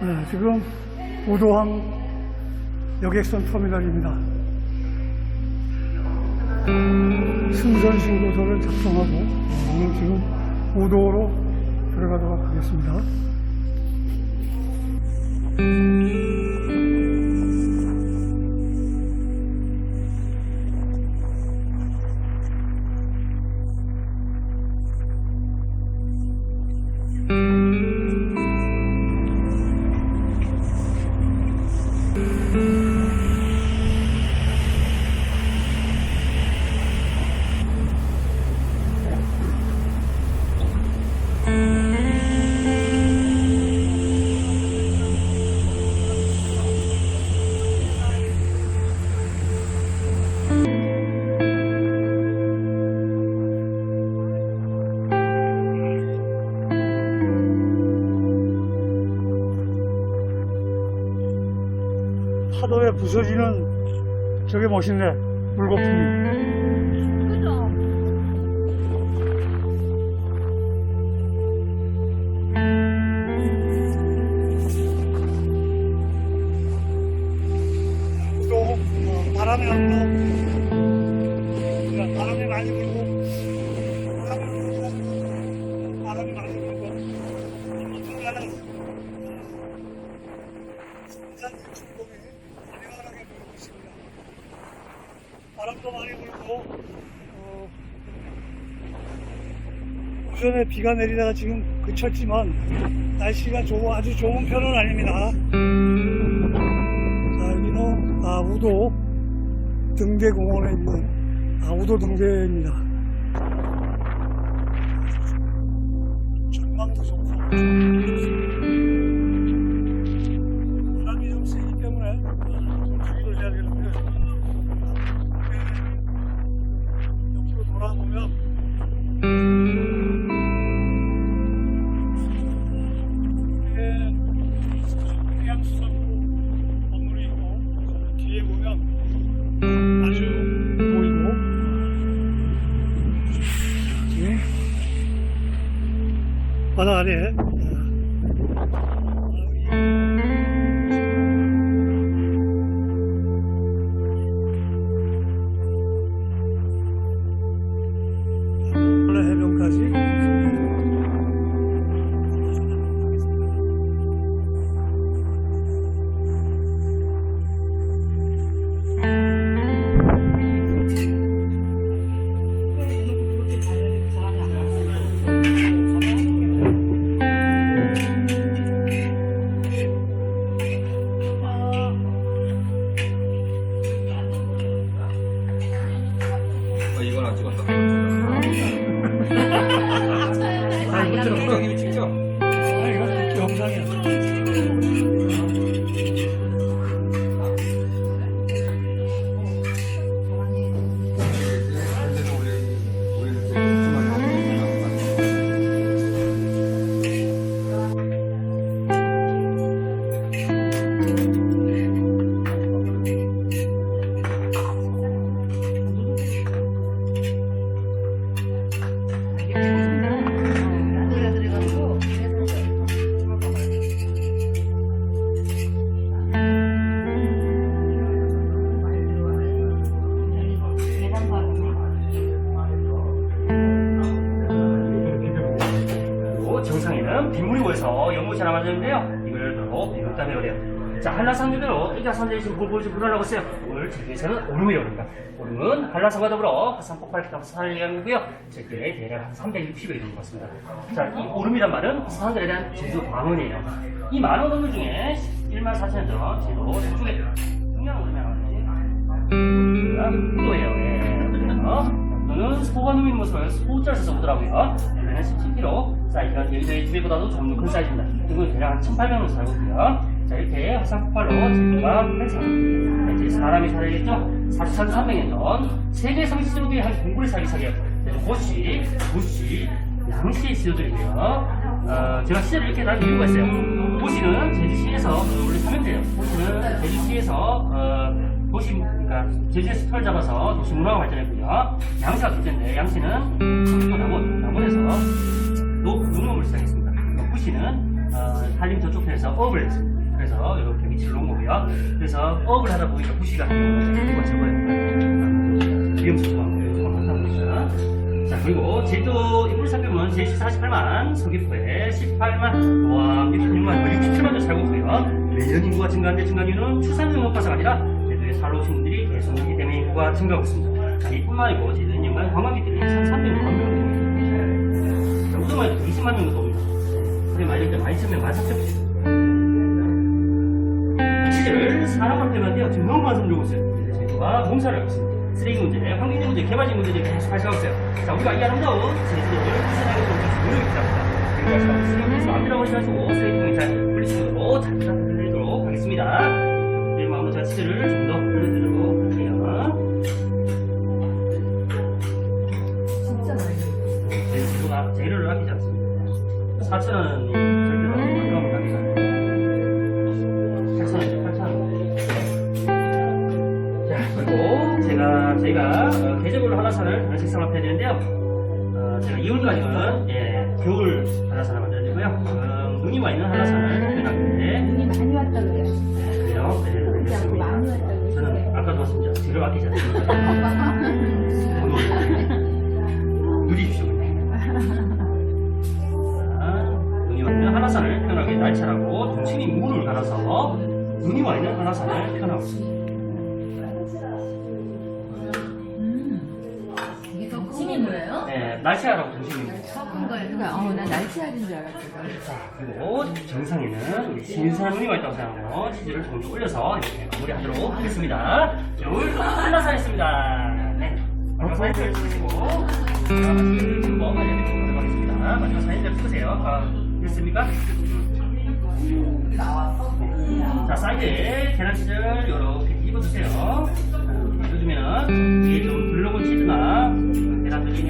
네, 지금 우도항 여객선 터미널입니다. 승선 신고서를 작성하고 어, 오늘 지금 우도로 들어가도록 하겠습니다. 파도에 부서지는 저게 멋있네. 물거품이. 오전에 비가 내리다가 지금 그쳤지만 날씨가 좋 아주 좋은 편은 아닙니다. 자, 여기는 아, 우도 등대공원에 있는 아, 우도 등대입니다. 전망도 좋고 바 모여서 연못처럼 만드는데요. 이걸 바로 이렇다고 그래요. 자, 지금 물 보여주고 불어나고 있어요. 오늘 제주에서는 오름이 오릅니다. 오름은 한라산과 더불어 화산 폭발 기타 산을 얘기하는고요. 제주에 대략 한 360여 이르는 것 같습니다. 자, 이 오름이란 말은 산들에 대한 제주 만원이에요. 이 만원 건물 중에 1만 4천 전 제도 저쪽에 중요한 오름이 하나 있지. 또예요. 예. 어? 또는 소가 누인 모습을 소자를 써서 보더라고요. 얘는 17kg, 사이즈가 저희 집에보다도 좀 큰 사이즈입니다. 이건 대략 한 1,800원 살고 있고요. 자, 이렇게 화산 폭발로 제주가 팽창. 이제 사람이 살아야겠죠? 4,300년 전 세계 지도에 한 살기 시작해요. 그래서 고시, 무시, 양시의 지도들이고요. 어, 제가 시를 이렇게 난 이유가 있어요. 고시는 제주시에서 원래 사면 돼요. 고시는 제주시에서 어, 도시 그러니까 제주에서 털 잡아서 도시 문화가 발전했고요. 양시가 둘째인데 또 남원 남원에서 노 농업을 시작했습니다. 부시는 어, 한림 저쪽 편에서 업을 했습니다. 그래서 이렇게 위치를 놓은 거고요. 그래서 업을 하다 보니까 부시가 적어요. 위험수가 합니다. 자 그리고 제주 이불 상금은 제시 48만, 서귀포에 18만, 와 66만, 67만 도 살고 있고요. 매년 인구가 증가하는데 증가 이유는 출산율 높아서가 아니라 분들이 계속 오기 때문에 인구가 증가하고 있습니다. 자, 이뿐만 아니고 연간 관광객들이 3,300만 명 됩니다. 자, 우승만 해도 20만 명도 옵니다. 그게 많이 때 많이 쓰면 14,000명. 치즈를 사람한테 만데요 지금 너무 많은 들고 있어요. 제주가 봉사를 하고 있습니다. 쓰레기 문제, 환경적 문제, 개발적 문제들이 계속 발생하고 있어요. 자, 우리가 이 아름다운 제주도를 부산하게 좀 노력이 필요합니다. 그래서 쓰레기에서 마음대로 하시고 쓰레기통에 잘 분리수거로 잘 부탁드리도록 하겠습니다. 네, 제가 치즈를 좀더 올려드리도록 할게요. 진짜 많이 저희 제주가 재료를 아끼지 않습니다. 4,000원이 절대로 값이 아니에요. 8,000원이죠, 8,000원. 자, 그리고 제가, 저희가 어, 계절별로 한라산을 하나 식상을 펴야 되는데요. 어, 제가 2월까지는 예, 겨울 한라산을 만들어드리고요. 어, 눈이 와 있는 눈 아끼지 않습니다. 누리십시오. 자, 눈이 와 있는 한라산을 표현하기 날짜라고 동치미 물을 갈아서 눈이 와 있는 표현하고 있습니다. 이게 더 찜이 뭐예요? 네, 날짜라고 동치미 물. 섞은 거예요. 그러니까 어, 나 날치알인 줄 알았거든. 자, 그리고 정상에는 우리 와 있다고 생각하고 치즈를 더 올려서 이렇게 마무리하도록 하겠습니다. 자, 오늘 한라산이었습니다. 네. 마지막 자, 맛있게 한번 알려드리도록 하겠습니다. 마지막 사진을 찍으세요. 아, 됐습니까? 음. 자, 사이드에 계란치즈를 이렇게. 자, 뒤집어주면 위에 좀 둘러본 치즈나 계란들이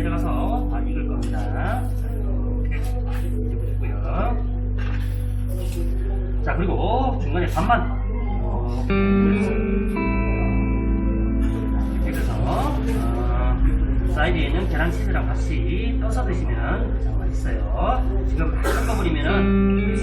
중간에 반만 해서 어, 사이드에 있는 계란치즈랑 같이 떠서 드시면 가장 맛있어요. 지금 막 섞어버리면은